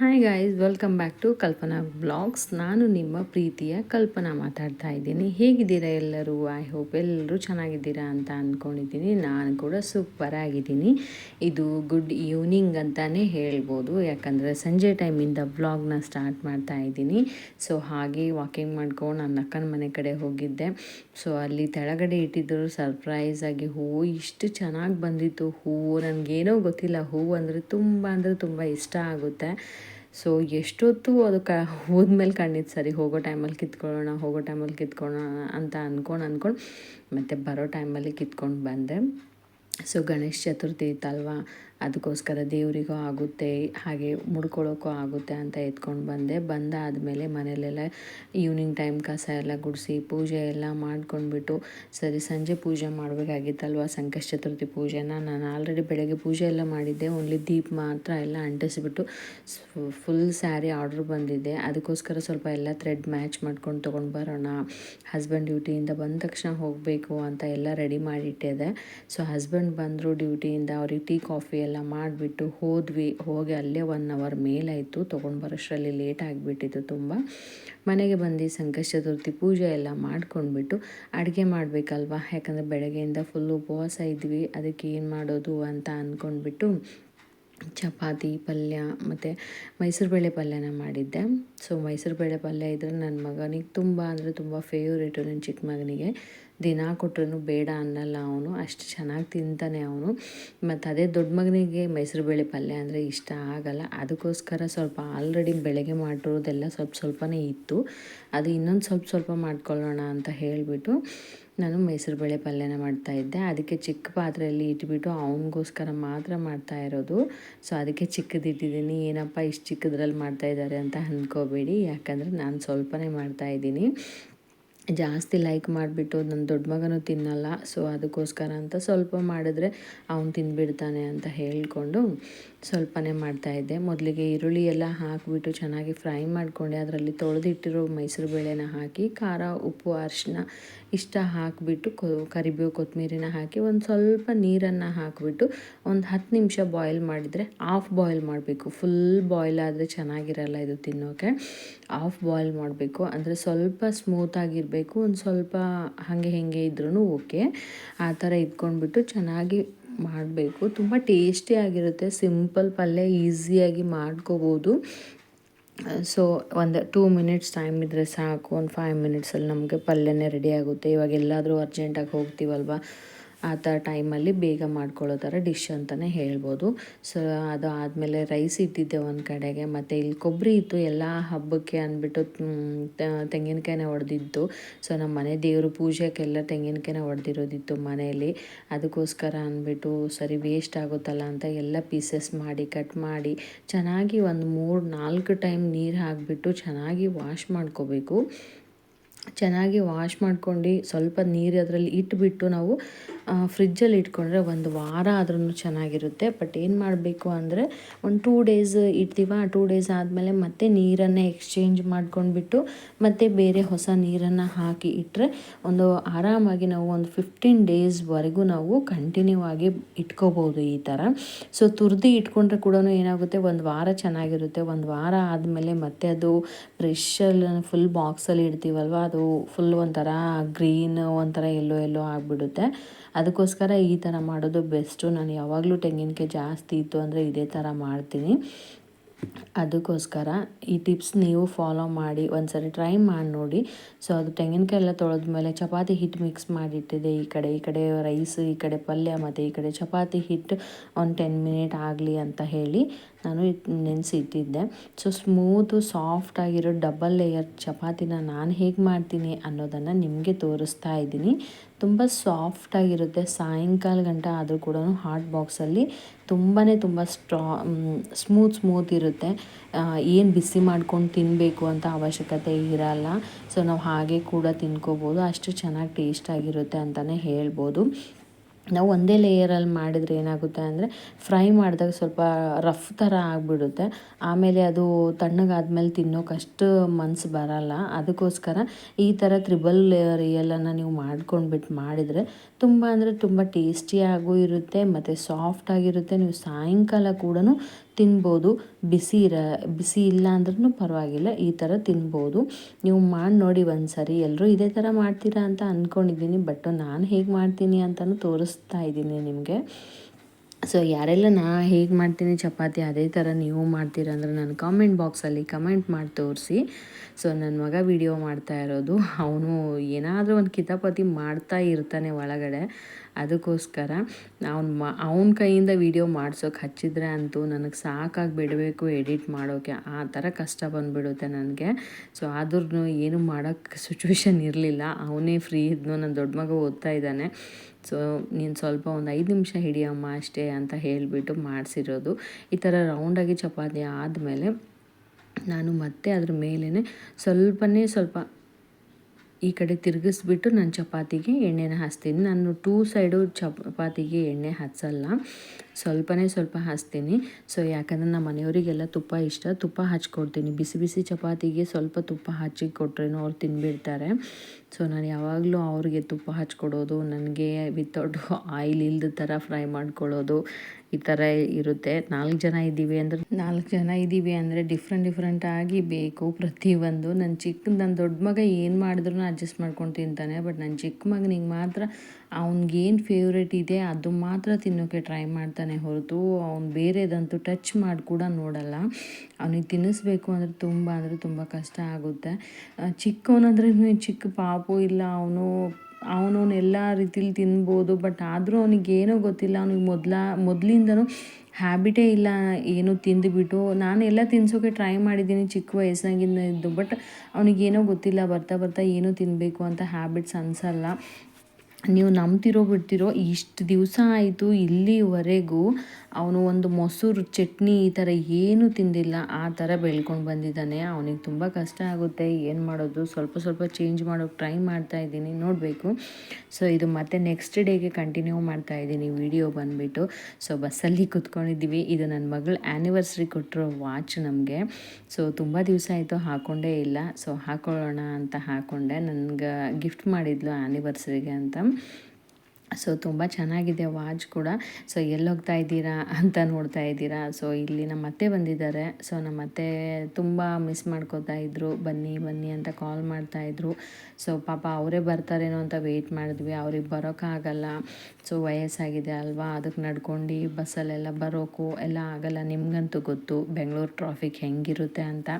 Hi guys welcome back to Kalpana blogs ನಾನು ನಿಮ್ಮ ಪ್ರೀತಿಯ ಕಲ್ಪನಾ ಮಾತಾಡ್ತಾ ಇದ್ದೀನಿ. ಹೇಗಿದ್ದೀರಾ ಎಲ್ಲರೂ? ಐ ಹೋಪ್ ಎಲ್ಲರೂ ಚೆನ್ನಾಗಿದ್ದೀರಾ ಅಂತ ಅಂದ್ಕೊಂಡಿದ್ದೀನಿ ನಾನು ಕೂಡ ಸೂಪರ್ ಆಗಿದ್ದೀನಿ. ಇದು ಗುಡ್ ಈವ್ನಿಂಗ್ ಅಂತಲೇ ಹೇಳ್ಬೋದು. ಯಾಕಂದರೆ ಸಂಜೆ ಟೈಮಿಂದ ವ್ಲಾಗ್ನ ಸ್ಟಾರ್ಟ್ ಮಾಡ್ತಾ ಇದ್ದೀನಿ. ಸೊ ಹಾಗೆ ವಾಕಿಂಗ್ ಮಾಡ್ಕೊಂಡು ನನ್ನ ಅಕ್ಕನ ಮನೆ ಕಡೆ ಹೋಗಿದ್ದೆ. ಸೊ ಅಲ್ಲಿ ತೆಳಗಡೆ ಇಟ್ಟಿದ್ದರು ಸರ್ಪ್ರೈಸ್ ಆಗಿ ಹೂವು ಇಷ್ಟು ಚೆನ್ನಾಗಿ ಬಂದಿತ್ತು. ಹೂವು ನನಗೇನೋ ಗೊತ್ತಿಲ್ಲ. ಹೂವು ಅಂದರೆ ತುಂಬ ಅಂದರೆ ತುಂಬ ಇಷ್ಟ ಆಗುತ್ತೆ. ಸೊ ಎಷ್ಟೊತ್ತು ಅದು ಕ, ಹೋದ್ಮೇಲೆ ಕಣ್ಣಿದ್ದು ಸರಿ, ಹೋಗೋ ಟೈಮಲ್ಲಿ ಕಿತ್ಕೊಳ್ಳೋಣ, ಹೋಗೋ ಟೈಮಲ್ಲಿ ಕಿತ್ಕೊಳ್ಳೋಣ ಅಂತ ಅಂದ್ಕೊಂಡು ಅಂದ್ಕೊಂಡು ಮತ್ತು ಬರೋ ಟೈಮಲ್ಲಿ ಕಿತ್ಕೊಂಡು ಬಂದೆ. ಸೊ ಗಣೇಶ ಚತುರ್ಥಿ ಇತ್ತಲ್ವ? ಅದಕ್ಕೋಸ್ಕರ ದೇವರಿಗೂ ಆಗುತ್ತೆ, ಹಾಗೆ ಮುಡ್ಕೊಳ್ಳೋಕ್ಕೂ ಆಗುತ್ತೆ ಅಂತ ಎತ್ಕೊಂಡು ಬಂದೆ. ಬಂದಾದಮೇಲೆ ಮನೆಯಲ್ಲೆಲ್ಲ ಈವ್ನಿಂಗ್ ಟೈಮ್ ಕಸ ಎಲ್ಲ ಗುಡಿಸಿ ಪೂಜೆ ಎಲ್ಲ ಮಾಡ್ಕೊಂಡ್ಬಿಟ್ಟು, ಸರಿ ಸಂಜೆ ಪೂಜೆ ಮಾಡಬೇಕಾಗಿತ್ತಲ್ವ ಸಂಕಷ್ಟ ಚತುರ್ಥಿ ಪೂಜೆನ, ನಾನು ಆಲ್ರೆಡಿ ಬೆಳಗ್ಗೆ ಪೂಜೆ ಎಲ್ಲ ಮಾಡಿದ್ದೆ ಓನ್ಲಿ ದೀಪ ಮಾತ್ರ ಎಲ್ಲ ಅಂಟಿಸ್ಬಿಟ್ಟು ಫುಲ್ ಸ್ಯಾರಿ ಆರ್ಡ್ರ್ ಬಂದಿದ್ದೆ ಅದಕ್ಕೋಸ್ಕರ ಸ್ವಲ್ಪ ಎಲ್ಲ ಥ್ರೆಡ್ ಮ್ಯಾಚ್ ಮಾಡ್ಕೊಂಡು ತೊಗೊಂಡು ಬರೋಣ ಹಸ್ಬೆಂಡ್ ಡ್ಯೂಟಿಯಿಂದ ಬಂದ ತಕ್ಷಣ ಹೋಗಬೇಕು ಅಂತ ಎಲ್ಲ ರೆಡಿ ಮಾಡಿಟ್ಟಿದೆ. ಸೊ ಹಸ್ಬೆಂಡ್ ಬಂದರು ಡ್ಯೂಟಿಯಿಂದ ಅವ್ರಿಗೆ ಟೀ ಕಾಫಿ ಎಲ್ಲ ಮಾಡಿಬಿಟ್ಟು ಹೋದ್ವಿ. ಹೋಗಿ ಅಲ್ಲೇ ಒನ್ ಅವರ್ ಮೇಲಾಯಿತು. ತೊಗೊಂಡು ಬರೋಷ್ಟರಲ್ಲಿ ಲೇಟ್ ಆಗಿಬಿಟ್ಟಿತ್ತು ತುಂಬ. ಮನೆಗೆ ಬಂದು ಸಂಕಷ್ಟ ಚತುರ್ಥಿ ಪೂಜೆ ಎಲ್ಲ ಮಾಡ್ಕೊಂಡ್ಬಿಟ್ಟು ಅಡುಗೆ ಮಾಡಬೇಕಲ್ವಾ? ಯಾಕಂದರೆ ಬೆಳಗ್ಗೆಯಿಂದ ಫುಲ್ ಉಪವಾಸ ಇದ್ವಿ. ಅದಕ್ಕೆ ಏನು ಮಾಡೋದು ಅಂತ ಅಂದ್ಕೊಂಡ್ಬಿಟ್ಟು ಚಪಾತಿ, ಪಲ್ಯ ಮತ್ತು ಮೈಸೂರು ಬೇಳೆ ಪಲ್ಯನ ಮಾಡಿದ್ದೆ. ಸೊ ಮೈಸೂರು ಬೇಳೆ ಪಲ್ಯ ಇದ್ದರೆ ನನ್ನ ಮಗನಿಗೆ ತುಂಬ ಅಂದರೆ ತುಂಬ ಫೇವ್ರೇಟು ನನ್ನ ಚಿಕ್ಕ ಮಗನಿಗೆ. ದಿನ ಕೊಟ್ರೂ ಬೇಡ ಅನ್ನಲ್ಲ ಅವನು, ಅಷ್ಟು ಚೆನ್ನಾಗಿ ತಿಂತಾನೆ ಅವನು. ಮತ್ತು ಅದೇ ದೊಡ್ಡ ಮಗನಿಗೆ ಮೈಸೂರು ಬೇಳೆ ಪಲ್ಯ ಅಂದರೆ ಇಷ್ಟ ಆಗಲ್ಲ. ಅದಕ್ಕೋಸ್ಕರ ಸ್ವಲ್ಪ ಆಲ್ರೆಡಿ ಬೆಳಗ್ಗೆ ಮಾಡಿರೋದೆಲ್ಲ ಸ್ವಲ್ಪ ಸ್ವಲ್ಪನೇ ಇತ್ತು. ಅದು ಇನ್ನೊಂದು ಸ್ವಲ್ಪ ಸ್ವಲ್ಪ ಮಾಡ್ಕೊಳ್ಳೋಣ ಅಂತ ಹೇಳಿಬಿಟ್ಟು ನಾನು ಮೈಸೂರು ಬೇಳೆ ಪಲ್ಯನ ಮಾಡ್ತಾಯಿದ್ದೆ ಅದಕ್ಕೆ ಚಿಕ್ಕ ಪಾತ್ರೆಯಲ್ಲಿ ಇಟ್ಬಿಟ್ಟು ಅವನಿಗೋಸ್ಕರ ಮಾತ್ರ ಮಾಡ್ತಾ ಇರೋದು. ಸೊ ಅದಕ್ಕೆ ಚಿಕ್ಕದಿಟ್ಟಿದ್ದೀನಿ ಏನಪ್ಪ ಇಷ್ಟು ಚಿಕ್ಕದ್ರಲ್ಲಿ ಮಾಡ್ತಾಯಿದ್ದಾರೆ ಅಂತ ಅಂದ್ಕೋಬೇಡಿ. ಯಾಕಂದರೆ ನಾನು ಸ್ವಲ್ಪನೇ ಮಾಡ್ತಾಯಿದ್ದೀನಿ ಜಾಸ್ತಿ ಲೈಕ್ ಮಾಡಿಬಿಟ್ಟು ನನ್ನ ದೊಡ್ಡ ಮಗನೂ ತಿನ್ನಲ್ಲ ಸೊ ಅದಕ್ಕೋಸ್ಕರ ಅಂತ ಸ್ವಲ್ಪ ಮಾಡಿದ್ರೆ ಅವನು ತಿಂದ್ಬಿಡ್ತಾನೆ ಅಂತ ಹೇಳಿಕೊಂಡು ಸ್ವಲ್ಪನೇ ಮಾಡ್ತಾಯಿದ್ದೆ ಮೊದಲಿಗೆ ಈರುಳ್ಳಿ ಎಲ್ಲ ಹಾಕಿಬಿಟ್ಟು ಚೆನ್ನಾಗಿ ಫ್ರೈ ಮಾಡಿಕೊಂಡೆ. ಅದರಲ್ಲಿ ತೊಳೆದಿಟ್ಟಿರೋ ಮೈಸೂರು ಬೇಳೆನ ಹಾಕಿ, ಖಾರ, ಉಪ್ಪು ಅರಿಶಿನ ಇಷ್ಟ ಹಾಕಿಬಿಟ್ಟು ಕರಿಬೇವು ಕೊತ್ತಂಬರಿನ ಹಾಕಿ ಒಂದು ಸ್ವಲ್ಪ ನೀರನ್ನು ಹಾಕಿಬಿಟ್ಟು ಒಂದು ಹತ್ತು ನಿಮಿಷ ಬಾಯ್ಲ್ ಮಾಡಿದರೆ ಆಫ್ ಬಾಯ್ಲ್ ಮಾಡಬೇಕು. ಫುಲ್ ಬಾಯ್ಲ್ ಆದರೆ ಚೆನ್ನಾಗಿರಲ್ಲ ಇದು ತಿನ್ನೋಕೆ. ಆಫ್ ಬಾಯ್ಲ್ ಮಾಡಬೇಕು. ಅಂದರೆ ಸ್ವಲ್ಪ ಸ್ಮೂತಾಗಿರಬೇಕು ಒಂದು ಸ್ವಲ್ಪ ಹಾಗೆ ಹೀಗೆ ಇದ್ರೂ ಓಕೆ. ಆ ಥರ ಇಟ್ಕೊಂಡ್ಬಿಟ್ಟು ಚೆನ್ನಾಗಿ ಮಾಡಬೇಕು. ತುಂಬ ಟೇಸ್ಟಿಯಾಗಿರುತ್ತೆ ಸಿಂಪಲ್ ಪಲ್ಯ, ಈಸಿಯಾಗಿ ಮಾಡ್ಕೋಬೋದು. ಸೊ, ಒಂದು ಟೂ ಮಿನಿಟ್ಸ್ ಟೈಮ್ ಇದ್ದರೆ ಸಾಕು. ಒಂದು ಫೈವ್ ಮಿನಿಟ್ಸಲ್ಲಿ ನಮಗೆ ಪಲ್ಯನೇ ರೆಡಿ ಆಗುತ್ತೆ. ಇವಾಗ ಎಲ್ಲಾದರೂ ಅರ್ಜೆಂಟಾಗಿ ಹೋಗ್ತೀವಲ್ವ? ಆ ಥರ ಟೈಮಲ್ಲಿ ಬೇಗ ಮಾಡ್ಕೊಳ್ಳೋ ಥರ ಡಿಶ್ ಅಂತಲೇ ಹೇಳ್ಬೋದು. ಸೊ ಅದು ಆದಮೇಲೆ ರೈಸ್ ಇದ್ದಿದ್ದೆ ಒಂದು ಕಡೆಗೆ, ಮತ್ತು ಇಲ್ಲಿ ಕೊಬ್ಬರಿ ಇತ್ತು, ಎಲ್ಲ ಹಬ್ಬಕ್ಕೆ ಅಂದ್ಬಿಟ್ಟು ತೆಂಗಿನಕಾಯಿನ ಹೊಡೆದಿದ್ದು ಸೊ ನಮ್ಮ ಮನೆ ದೇವರು ಪೂಜೆಗೆಲ್ಲ ತೆಂಗಿನಕಾಯಿನ ಹೊಡೆದಿರೋದಿತ್ತು ಮನೆಯಲ್ಲಿ. ಅದಕ್ಕೋಸ್ಕರ ಅಂದ್ಬಿಟ್ಟು, ಸರಿ ವೇಸ್ಟ್ ಆಗುತ್ತಲ್ಲ ಅಂತ ಎಲ್ಲ ಪೀಸಸ್ ಮಾಡಿ ಕಟ್ ಮಾಡಿ, ಚೆನ್ನಾಗಿ ಒಂದು ಮೂರು ನಾಲ್ಕು ಟೈಮ್ ನೀರು ಹಾಕಿಬಿಟ್ಟು ಚೆನ್ನಾಗಿ ವಾಶ್ ಮಾಡ್ಕೋಬೇಕು. ಚೆನ್ನಾಗಿ ವಾಶ್ ಮಾಡ್ಕೊಂಡು ಸ್ವಲ್ಪ ನೀರು ಅದರಲ್ಲಿ ಇಟ್ಬಿಟ್ಟು ನಾವು ಫ್ರಿಜ್ಜಲ್ಲಿ ಇಟ್ಕೊಂಡ್ರೆ ಒಂದು ವಾರ ಆದ್ರೂ ಚೆನ್ನಾಗಿರುತ್ತೆ. ಬಟ್ ಏನು ಮಾಡಬೇಕು ಅಂದರೆ ಒಂದು ಟೂ ಡೇಸ್ ಇಡ್ತೀವ, ಆ ಟೂ ಡೇಸ್ ಆದಮೇಲೆ ಮತ್ತೆ ನೀರನ್ನು ಎಕ್ಸ್ಚೇಂಜ್ ಮಾಡ್ಕೊಂಡ್ಬಿಟ್ಟು ಮತ್ತೆ ಬೇರೆ ಹೊಸ ನೀರನ್ನು ಹಾಕಿ ಇಟ್ಟರೆ ಒಂದು ಆರಾಮಾಗಿ ನಾವು ಒಂದು ಫಿಫ್ಟೀನ್ ಡೇಸ್ವರೆಗೂ ನಾವು ಕಂಟಿನ್ಯೂ ಆಗಿ ಇಟ್ಕೋಬೋದು ಈ ಥರ. ಸೊ ತುರ್ದಿ ಇಟ್ಕೊಂಡ್ರೆ ಕೂಡ ಏನಾಗುತ್ತೆ, ಒಂದು ವಾರ ಚೆನ್ನಾಗಿರುತ್ತೆ. ಒಂದು ವಾರ ಆದಮೇಲೆ ಮತ್ತೆ ಅದು ಫ್ರೆಶಲ್ಲಿ ಫುಲ್ ಬಾಕ್ಸಲ್ಲಿ ಇಡ್ತೀವಲ್ವ, ಅದು ಫುಲ್ ಒಂಥರ ಗ್ರೀನ್ ಒಂಥರ ಎಲ್ಲೋ ಎಲ್ಲೋ ಆಗಿಬಿಡುತ್ತೆ. ಅದಕ್ಕೋಸ್ಕರ ಈ ಥರ ಮಾಡೋದು ಬೆಸ್ಟು ನಾನು ಯಾವಾಗಲೂ ತೆಂಗಿನಕಾಯಿ ಜಾಸ್ತಿ ಇತ್ತು ಅಂದರೆ ಇದೇ ಥರ ಮಾಡ್ತೀನಿ. ಅದಕ್ಕೋಸ್ಕರ ಈ ಟಿಪ್ಸ್ ನೀವು ಫಾಲೋ ಮಾಡಿ ಒಂದು ಸರಿ ಟ್ರೈ ಮಾಡಿ ನೋಡಿ. ಸೊ ಅದು ತೆಂಗಿನಕಾಯಿ ಎಲ್ಲ ತೊಳೆದ್ಮೇಲೆ ಚಪಾತಿ ಹಿಟ್ಟು ಮಿಕ್ಸ್ ಮಾಡಿಟ್ಟಿದೆ ಈ ಕಡೆ ಈ ಕಡೆ ರೈಸ್ ಈ ಕಡೆ ಪಲ್ಯ, ಮತ್ತು ಈ ಕಡೆ ಚಪಾತಿ ಹಿಟ್ಟು ಒಂದು ಟೆನ್ ಮಿನಿಟ್ ಆಗಲಿ ಅಂತ ಹೇಳಿ. ನಾನು ನೆನೆಸಿಟ್ಟಿದ್ದೆ. ಸೊ ಸ್ಮೂತು ಸಾಫ್ಟ್ ಆಗಿರೋ ಡಬಲ್ ಲೇಯರ್ ಚಪಾತಿನ ನಾನು ಹೇಗೆ ಮಾಡ್ತೀನಿ ಅನ್ನೋದನ್ನು ನಿಮಗೆ ತೋರಿಸ್ತಾ ಇದ್ದೀನಿ. ತುಂಬ ಸಾಫ್ಟಾಗಿರುತ್ತೆ ಸಾಯಂಕಾಲ ಗಂಟ ಆದರೂ ಕೂಡ ಹಾಟ್ ಬಾಕ್ಸಲ್ಲಿ ತುಂಬಾ ತುಂಬ ಸ್ಟ್ರಾ ಸ್ಮೂತ್ ಸ್ಮೂತ್ ಇರುತ್ತೆ. ಏನು ಬಿಸಿ ಮಾಡ್ಕೊಂಡು ತಿನ್ನಬೇಕು ಅಂತ ಅವಶ್ಯಕತೆ ಇರಲ್ಲ. ಸೊ ನಾವು ಹಾಗೆ ಕೂಡ ತಿನ್ಕೋಬೋದು. ಅಷ್ಟು ಚೆನ್ನಾಗಿ ಟೇಸ್ಟಾಗಿರುತ್ತೆ ಅಂತಲೇ ಹೇಳ್ಬೋದು. ನಾವು ಒಂದೇ ಲೇಯರಲ್ಲಿ ಮಾಡಿದರೆ ಏನಾಗುತ್ತೆ ಅಂದರೆ ಫ್ರೈ ಮಾಡಿದಾಗ ಸ್ವಲ್ಪ ರಫ್ ಥರ ಆಗಿಬಿಡುತ್ತೆ. ಆಮೇಲೆ ಅದು ತಣ್ಣಗಾದ್ಮೇಲೆ ತಿನ್ನೋಕಷ್ಟು ಮನ್ಸು ಬರಲ್ಲ. ಅದಕ್ಕೋಸ್ಕರ ಈ ಥರ ತ್ರಿಬಲ್ ರಿಯಲನ್ನು ನೀವು ಮಾಡ್ಕೊಂಡ್ಬಿಟ್ಟು ಮಾಡಿದರೆ ತುಂಬ ಅಂದರೆ ತುಂಬ ಟೇಸ್ಟಿಯಾಗೂ ಇರುತ್ತೆ, ಮತ್ತು ಸಾಫ್ಟಾಗಿರುತ್ತೆ ನೀವು ಸಾಯಂಕಾಲ ಕೂಡ ತಿನ್ಬೋದು. ಬಿಸಿ ಇರ, ಬಿಸಿ ಇಲ್ಲ ಅಂದ್ರೂ ಪರವಾಗಿಲ್ಲ, ಈ ಥರ ತಿನ್ಬೋದು. ನೀವು ಮಾಡಿ ನೋಡಿ ಒಂದು ಸರಿ ಎಲ್ಲರೂ ಇದೇ ಥರ ಮಾಡ್ತೀರಾ ಅಂತ ಅಂದ್ಕೊಂಡಿದ್ದೀನಿ ಬಟ್ ನಾನು ಹೇಗೆ ಮಾಡ್ತೀನಿ ಅಂತಲೂ ತೋರಿಸ್ತಾ ಇದ್ದೀನಿ ನಿಮಗೆ. ಸೊ, ಯಾರೆಲ್ಲ ನಾ ಹೇಗೆ ಮಾಡ್ತೀನಿ ಚಪಾತಿ, ಅದೇ ಥರ ನೀವು ಮಾಡ್ತೀರ ಅಂದರೆ ನಾನು ಕಾಮೆಂಟ್ ಬಾಕ್ಸಲ್ಲಿ ಕಮೆಂಟ್ ಮಾಡಿ ತೋರಿಸಿ. ಸೊ, ನನ್ನ ಮಗ ವಿಡಿಯೋ ಮಾಡ್ತಾ ಇರೋದು. ಅವನು ಏನಾದರೂ ಒಂದು ಕಿತಾಪತಿ ಮಾಡ್ತಾ ಇರ್ತಾನೆ ಒಳಗಡೆ. ಅದಕ್ಕೋಸ್ಕರ ಅವ್ನು ಮ, ಅವನ ಕೈಯಿಂದ ವೀಡಿಯೋ ಮಾಡ್ಸೋಕೆ ಹಚ್ಚಿದ್ರೆ ಅಂತೂ ನನಗೆ ಸಾಕಾಗಿ ಬಿಡಬೇಕು ಎಡಿಟ್ ಮಾಡೋಕ್ಕೆ ಆ ಥರ ಕಷ್ಟ ಬಂದುಬಿಡುತ್ತೆ ನನಗೆ. ಸೊ ಆದ್ರೂ ಏನು ಮಾಡೋಕ್ಕೆ ಸಿಚುವೇಶನ್ ಇರಲಿಲ್ಲ. ಅವನೇ ಫ್ರೀ ಇದ್ನು. ನನ್ನ ದೊಡ್ಡ ಮಗ ಓದ್ತಾ ಇದ್ದಾನೆ. ಸೊ ನೀನು ಸ್ವಲ್ಪ ಒಂದು ಐದು ನಿಮಿಷ ಹಿಡಿಯಮ್ಮ ಅಷ್ಟೇ ಅಂತ ಹೇಳಿಬಿಟ್ಟು ಮಾಡಿಸಿರೋದು. ಈ ಥರ ರೌಂಡಾಗಿ ಚಪಾತಿ ಆದಮೇಲೆ ನಾನು ಮತ್ತೆ ಅದ್ರ ಮೇಲೇ ಸ್ವಲ್ಪನೇ ಸ್ವಲ್ಪ ಈ ಕಡೆ ತಿರುಗಿಸ್ಬಿಟ್ಟು ನಾನು ಚಪಾತಿಗೆ ಎಣ್ಣೆನ ಹಾಸ್ತೀನಿ. ನಾನು ಟೂ ಸೈಡು ಚಪಾತಿಗೆ ಎಣ್ಣೆ ಹಚ್ಚಲ್ಲ ಸ್ವಲ್ಪನೇ ಸ್ವಲ್ಪ ಹಾಸ್ತೀನಿ. ಸೊ ಯಾಕಂದರೆ ನಮ್ಮ ಮನೆಯವರಿಗೆಲ್ಲ ತುಪ್ಪ ಇಷ್ಟ. ತುಪ್ಪ ಹಚ್ಕೊಡ್ತೀನಿ. ಬಿಸಿ ಬಿಸಿ ಚಪಾತಿಗೆ ಸ್ವಲ್ಪ ತುಪ್ಪ ಹಚ್ಚಿ ಕೊಟ್ರೇನೋ ಅವ್ರು ತಿನ್ಬಿಡ್ತಾರೆ. ಸೊ ನಾನು ಯಾವಾಗಲೂ ಅವ್ರಿಗೆ ತುಪ್ಪ ಹಚ್ಕೊಡೋದು, ನನಗೆ ವಿತೌಟ್ ಆಯಿಲ್ ಇಲ್ದ ಥರ ಫ್ರೈ ಮಾಡ್ಕೊಳ್ಳೋದು ಈ ಥರ ಇರುತ್ತೆ. ನಾಲ್ಕು ಜನ ಇದ್ದೀವಿ ಅಂದರೆ, ನಾಲ್ಕು ಜನ ಇದ್ದೀವಿ ಅಂದರೆ ಡಿಫ್ರೆಂಟ್ ಡಿಫ್ರೆಂಟ್ ಆಗಿ ಬೇಕು. ಪ್ರತಿಯೊಂದು. ನನ್ನ ಚಿಕ್ಕ ನನ್ನ ದೊಡ್ಡ ಮಗ ಏನು ಮಾಡಿದ್ರು ಅಡ್ಜಸ್ಟ್ ಮಾಡ್ಕೊಂಡು ತಿಂತಾನೆ. ಬಟ್ ನನ್ನ ಚಿಕ್ಕ ಮಗನಿಗೆ ಮಾತ್ರ ಅವ್ನಿಗೇನು ಫೇವ್ರೇಟ್ ಇದೆ, ಅದು ಮಾತ್ರ ತಿನ್ನೋಕ್ಕೆ ಟ್ರೈ ಮಾಡ್ತಾನೆ ಹೊರತು, ಅವ್ನು ಬೇರೆದಂತೂ ಟಚ್ ಮಾಡಿ ಕೂಡ ನೋಡಲ್ಲ. ಅವನಿಗೆ ತಿನ್ನಿಸ್ಬೇಕು ಅಂದರೆ ತುಂಬ ಅಂದರೆ ತುಂಬ ಕಷ್ಟ ಆಗುತ್ತೆ. ಚಿಕ್ಕವನಂದ್ರೆ ಚಿಕ್ಕ ಪಾಪು ಇಲ್ಲ, ಅವನು ಅವನು ಎಲ್ಲ ರೀತಿಲಿ ತಿನ್ಬೋದು ಬಟ್ ಆದರೂ ಅವನಿಗೆ ಏನೋ ಗೊತ್ತಿಲ್ಲ, ಅವನಿಗೆ ಮೊದಲ, ಮೊದಲಿಂದನೂ ಹ್ಯಾಬಿಟೇ ಇಲ್ಲ, ಏನು ತಿಂದುಬಿಟ್ಟು. ನಾನು ಎಲ್ಲ ತಿನ್ಸೋಕೆ ಟ್ರೈ ಮಾಡಿದ್ದೀನಿ ಚಿಕ್ಕ ವಯಸ್ಸಾಗಿಂದ ಇದ್ದು ಬಟ್ ಅವನಿಗೇನೋ ಗೊತ್ತಿಲ್ಲ, ಬರ್ತಾ ಬರ್ತಾ ಏನೂ ತಿನ್ನಬೇಕು ಅಂತ ಹ್ಯಾಬಿಟ್ಸ್ ಅನಿಸಲ್ಲ. ನೀವು ನಂಬ್ತಿರೋ ಬಿಡ್ತಿರೋ ಇಷ್ಟು ದಿವಸ ಆಯಿತು ಇಲ್ಲಿವರೆಗೂ ಅವನು ಒಂದು ಮೊಸರು, ಚಟ್ನಿ ಈ ಥರ ಏನೂ ತಿಂದಿಲ್ಲ. ಆ ಥರ ಬೆಳ್ಕೊಂಡು ಬಂದಿದ್ದಾನೆ. ಅವನಿಗೆ ತುಂಬ ಕಷ್ಟ ಆಗುತ್ತೆ. ಏನು ಮಾಡೋದು? ಸ್ವಲ್ಪ ಸ್ವಲ್ಪ ಚೇಂಜ್ ಮಾಡೋಕ್ಕೆ ಟ್ರೈ ಮಾಡ್ತಾ ಇದ್ದೀನಿ. ನೋಡಬೇಕು. ಸೊ, ಇದು ಮತ್ತೆ ನೆಕ್ಸ್ಟ್ ಡೇಗೆ ಕಂಟಿನ್ಯೂ ಮಾಡ್ತಾ ಇದ್ದೀನಿ ವಿಡಿಯೋ ಬಂದುಬಿಟ್ಟು. ಸೊ, ಬಸ್ಸಲ್ಲಿ ಕುತ್ಕೊಂಡಿದ್ದೀವಿ. ಇದು ನನ್ನ ಮಗಳು ಆ್ಯನಿವರ್ಸ್ರಿ ಕೊಟ್ಟಿರೋ ವಾಚ್ ನಮಗೆ. ಸೊ, ತುಂಬ ದಿವಸ ಆಯಿತು ಹಾಕ್ಕೊಂಡೇ ಇಲ್ಲ. ಸೊ, ಹಾಕೊಳ್ಳೋಣ ಅಂತ ಹಾಕ್ಕೊಂಡೆ ನನಗೆ ಗಿಫ್ಟ್ ಮಾಡಿದ್ಲು ಆ್ಯನಿವರ್ಸರಿಗೆ ಅಂತ. ಸೊ ತುಂಬ ಚೆನ್ನಾಗಿದೆ ವಾಚ್ ಕೂಡ. ಸೊ ಎಲ್ಲಿ ಹೋಗ್ತಾ ಇದ್ದೀರಾ ಅಂತ ನೋಡ್ತಾ ಇದ್ದೀರಾ. ಸೊ ಇಲ್ಲಿ ನಮ್ಮ ಅತ್ತೆ ಬಂದಿದ್ದಾರೆ. ಸೊ ನಮ್ಮ ಅತ್ತೆ ತುಂಬ ಮಿಸ್ ಮಾಡ್ಕೋತಾ ಇದ್ರು. ಬನ್ನಿ ಬನ್ನಿ ಅಂತ ಕಾಲ್ ಮಾಡ್ತಾಯಿದ್ರು ಸೊ ಪಾಪ ಅವರೇ ಬರ್ತಾರೇನೋ ಅಂತ ವೆಯ್ಟ್ ಮಾಡಿದ್ವಿ. ಅವ್ರಿಗೆ ಬರೋಕ್ಕಾಗಲ್ಲ ಸೊ ವಯಸ್ಸಾಗಿದೆ ಅಲ್ವಾ? ಅದಕ್ಕೆ ನಡ್ಕೊಂಡು ಬಸ್ಸಲ್ಲೆಲ್ಲ ಬರೋಕು ಎಲ್ಲ ಆಗಲ್ಲ. ನಿಮಗಂತೂ ಗೊತ್ತು. ಬೆಂಗಳೂರು ಟ್ರಾಫಿಕ್ ಹೆಂಗಿರುತ್ತೆ ಅಂತ.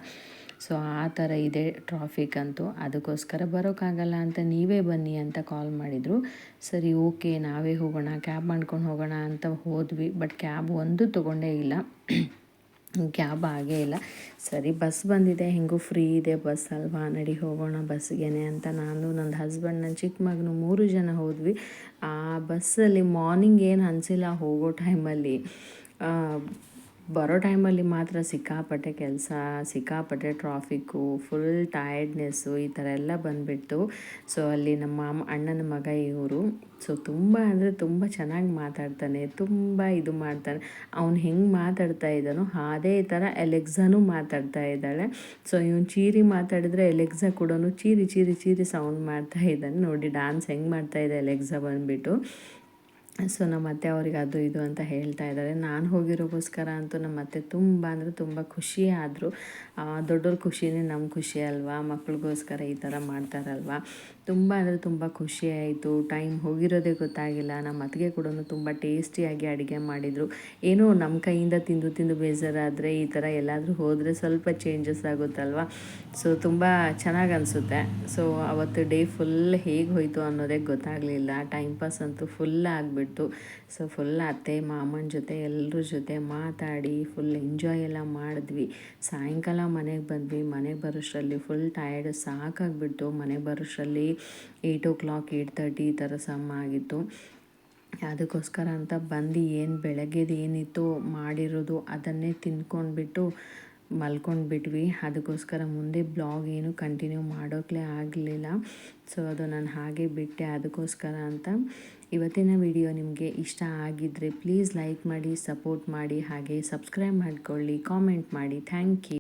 ಸೊ ಆ ಥರ ಇದೆ ಟ್ರಾಫಿಕ್ ಅಂತೂ. ಅದಕ್ಕೋಸ್ಕರ ಬರೋಕ್ಕಾಗಲ್ಲ ಅಂತ ನೀವೇ ಬನ್ನಿ ಅಂತ ಕಾಲ್ ಮಾಡಿದರು. ಸರಿ ಓಕೆ ನಾವೇ ಹೋಗೋಣ ಕ್ಯಾಬ್ ಮಾಡ್ಕೊಂಡು ಹೋಗೋಣ ಅಂತ ಹೋದ್ವಿ. ಬಟ್ ಕ್ಯಾಬ್ ಒಂದು ತೊಗೊಂಡೇ ಇಲ್ಲ. ಕ್ಯಾಬ್ ಆಗೇ ಇಲ್ಲ. ಸರಿ ಬಸ್ ಬಂದಿದೆ. ಹೆಂಗೂ ಫ್ರೀ ಇದೆ. ಬಸ್ ಅಲ್ವಾ? ನಡಿ ಹೋಗೋಣ ಬಸ್ಗೇನೆ ಅಂತ ನಾನು ನನ್ನ ಹಸ್ಬೆಂಡ್ ನನ್ನ ಚಿಕ್ಕ ಮಗನು ಮೂರು ಜನ ಹೋದ್ವಿ. ಆ ಬಸ್ಸಲ್ಲಿ ಮಾರ್ನಿಂಗ್ ಏನು ಅನಿಸಿಲ್ಲ ಹೋಗೋ ಟೈಮಲ್ಲಿ ಬರೋ ಟೈಮಲ್ಲಿ ಮಾತ್ರ ಸಿಕ್ಕಾಪಟ್ಟೆ ಕೆಲಸ, ಸಿಕ್ಕಾಪಟ್ಟೆ ಟ್ರಾಫಿಕ್ಕು ಫುಲ್ ಟಯರ್ಡ್ನೆಸ್ಸು ಈ ಥರ ಎಲ್ಲ ಬಂದುಬಿಟ್ಟು ಸೊ ಅಲ್ಲಿ ನಮ್ಮ ಅಣ್ಣನ ಮಗ ಇವರು ಸೊ ತುಂಬ ಅಂದರೆ ತುಂಬ ಚೆನ್ನಾಗಿ ಮಾತಾಡ್ತಾನೆ, ತುಂಬ ಇದು ಮಾಡ್ತಾನೆ. ಅವ್ನು ಹೆಂಗೆ ಮಾತಾಡ್ತಾ ಇದ್ದಾನೋ ಅದೇ ಥರ ಎಲೆಕ್ಸಾನು ಮಾತಾಡ್ತಾ ಇದ್ದಾಳೆ. ಸೊ ಇವನು ಚೀರಿ ಮಾತಾಡಿದ್ರೆ ಎಲೆಕ್ಸಾ ಕೂಡ ಚೀರಿ ಚೀರಿ ಚೀರಿ ಸೌಂಡ್ ಮಾಡ್ತಾ ಇದ್ದಾನೆ. ನೋಡಿ ಡ್ಯಾನ್ಸ್ ಹೆಂಗೆ ಮಾಡ್ತಾ ಇದೆ ಎಲೆಕ್ಸಾ ಬಂದುಬಿಟ್ಟು. ಸೊ ನಮ್ಮ ಅತ್ತೆ ಅವ್ರಿಗೆ ಅದು ಇದು ಅಂತ ಹೇಳ್ತಾ ಇದ್ದಾರೆ. ನಾನು ಹೋಗಿರೋಗೋಸ್ಕರ ಅಂತೂ ನಮ್ಮ ಅತ್ತೆ ತುಂಬ ಅಂದರೆ ತುಂಬ ಖುಷಿ ಆದರು. ದೊಡ್ಡವ್ರ ಖುಷಿನೇ ನಮ್ಮ ಖುಷಿ ಅಲ್ವಾ? ಮಕ್ಳಿಗೋಸ್ಕರ ಈ ಥರ ಮಾಡ್ತಾರಲ್ವ? ತುಂಬ ಅಂದರೆ ತುಂಬ ಖುಷಿಯಾಯಿತು ಟೈಮ್ ಹೋಗಿರೋದೇ ಗೊತ್ತಾಗಿಲ್ಲ. ನಮ್ಮ ಅತ್ತಿಗೆ ಕೂಡ ತುಂಬ ಟೇಸ್ಟಿಯಾಗಿ ಅಡುಗೆ ಮಾಡಿದರು. ಏನೋ ನಮ್ಮ ಕೈಯಿಂದ ತಿಂದು ತಿಂದು ಬೇಜಾರಾದರೆ ಈ ಥರ ಎಲ್ಲಾದರೂ ಹೋದರೆ ಸ್ವಲ್ಪ ಚೇಂಜಸ್ ಆಗುತ್ತಲ್ವ? ಸೊ ತುಂಬ ಚೆನ್ನಾಗಿ ಅನಿಸುತ್ತೆ. ಸೊ ಅವತ್ತು ಡೇ ಫುಲ್ ಹೇಗೆ ಹೋಯಿತು ಅನ್ನೋದೇ ಗೊತ್ತಾಗಲಿಲ್ಲ. ಟೈಮ್ ಪಾಸ್ ಅಂತೂ ಫುಲ್ ಆಗಿಬಿಟ್ಟು ಸೊ ಫುಲ್ ಅತ್ತೆ, ಮಾಮನ ಜೊತೆ ಎಲ್ಲರ ಜೊತೆ ಮಾತಾಡಿ ಫುಲ್ ಎಂಜಾಯ್ ಎಲ್ಲ ಮಾಡಿದ್ವಿ. ಸಾಯಂಕಾಲ ಮನೆಗೆ ಬಂದ್ವಿ. ಮನೆಗೆ ಬರೋಷ್ಟರಲ್ಲಿ ಫುಲ್ ಟಯರ್ಡ್ ಸಾಕಾಗ್ಬಿಟ್ಟು ಮನೆಗೆ ಬರೋಷ್ಟರಲ್ಲಿ eight o'clock eight thirty ಈ ಥರ ಸಮ್ ಆಗಿತ್ತು. ಅದಕ್ಕೋಸ್ಕರ ಅಂತ ಬಂದು ಏನು ಬೆಳಗ್ಗೆದು ಏನಿತ್ತು ಮಾಡಿರೋದು ಅದನ್ನೇ ತಿನ್ಕೊಂಡ್ಬಿಟ್ಟು ಮಲ್ಕೊಂಡ್ಬಿಟ್ವಿ. ಅದಕ್ಕೋಸ್ಕರ ಮುಂದೆ ಬ್ಲಾಗ್ ಏನು ಕಂಟಿನ್ಯೂ ಮಾಡೋಕ್ಲೇ ಆಗಲಿಲ್ಲ. ಸೊ ಅದು ನಾನು ಹಾಗೆ ಬಿಟ್ಟೆ. ಅದಕ್ಕೋಸ್ಕರ ಅಂತ ಇವತ್ತಿನ ವಿಡಿಯೋ ನಿಮಗೆ ಇಷ್ಟ ಆಗಿದ್ದರೆ ಪ್ಲೀಸ್ ಲೈಕ್ ಮಾಡಿ ಸಪೋರ್ಟ್ ಮಾಡಿ, ಹಾಗೆ ಸಬ್ಸ್ಕ್ರೈಬ್ ಮಾಡಿಕೊಳ್ಳಿ ಕಾಮೆಂಟ್ ಮಾಡಿ. Thank you